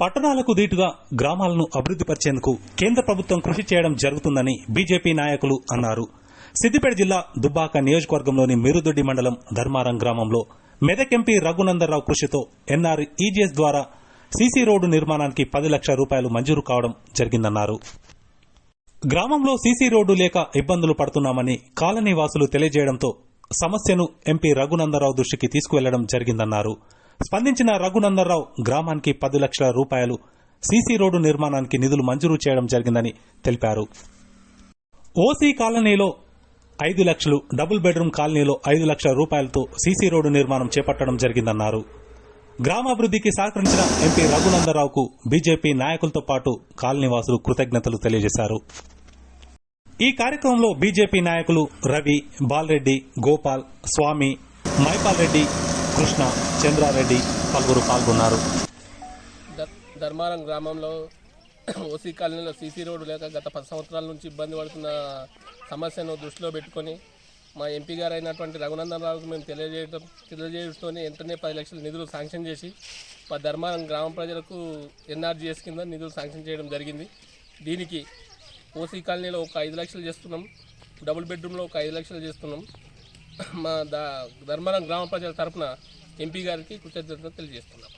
పట్టణాలకు దీటుగా గ్రామాలను అభివృద్ధి పరిచేందుకు కేంద్ర ప్రభుత్వం కృషి చేయడం జరుగుతుందని బీజేపీ నాయకులు అన్నారు. సిద్దిపేట జిల్లా దుబ్బాక నియోజకవర్గంలోని మిరుదొడ్డి మండలం ధర్మారం గ్రామంలో మెదక్ ఎంపీ రఘునందనరావు కృషితో ఎన్ఆర్ ఈజీఎస్ ద్వారా సీసీ రోడ్డు నిర్మాణానికి పది లక్షల రూపాయలు మంజూరు కావడం జరిగిందన్నారు. గ్రామంలో సీసీ రోడ్డు లేక ఇబ్బందులు పడుతున్నామని కాలనీ వాసులు తెలియజేయడంతో సమస్యను ఎంపీ రఘునందరావు దృష్టికి తీసుకువెళ్ళడం జరిగిందన్నారు. స్పందించిన రఘునందరావు గ్రామానికి పది లక్షల రూపాయలు సీసీ రోడ్డు నిర్మాణానికి నిధులు మంజూరు చేయడం జరిగిందని తెలిపారు. ఓసీ కాలనీలో ఐదు లక్షలు డబుల్ బెడ్రూమ్ కాలనీలో ఐదు లక్షల రూపాయలతో సీసీ రోడ్డు నిర్మాణం చేపట్టడం జరిగిందన్నారు. గ్రామాభివృద్ధికి సహకరించిన ఎంపీ రఘునందరావుకు బీజేపీ నాయకులతో పాటు కాలనీవాసులు కృతజ్ఞతలు తెలియజేశారు. ఈ కార్యక్రమంలో బీజేపీ నాయకులు రవి బాలరెడ్డి గోపాల్ స్వామి మైపాల్ రెడ్డి కృష్ణ చంద్రారెడ్డి పలువురు పాల్గొన్నారు. ధర్మారం గ్రామంలో ఓసీ కాలనీలో సీసీ రోడ్డు లేక గత పది సంవత్సరాల నుంచి ఇబ్బంది పడుతున్న సమస్యను దృష్టిలో పెట్టుకొని మా ఎంపీ గారు అయినటువంటి రఘునందన్ రావుకు మేము తెలియజేయడం తెలియజేయడంతోనే వెంటనే పది లక్షల నిధులు శాంక్షన్ చేసి మా ధర్మారం గ్రామ ప్రజలకు ఎన్ఆర్జీఎస్ కింద నిధులు శాంక్షన్ చేయడం జరిగింది. దీనికి ఓసీ కాలనీలో ఒక ఐదు లక్షలు చేస్తున్నాం. డబుల్ బెడ్రూమ్లో ఒక ఐదు లక్షలు చేస్తున్నాం. మా దా ధర్మారం గ్రామ ప్రజల తరపున ఎంపీ గారికి కృతజ్ఞతలు తెలియజేస్తున్నాం.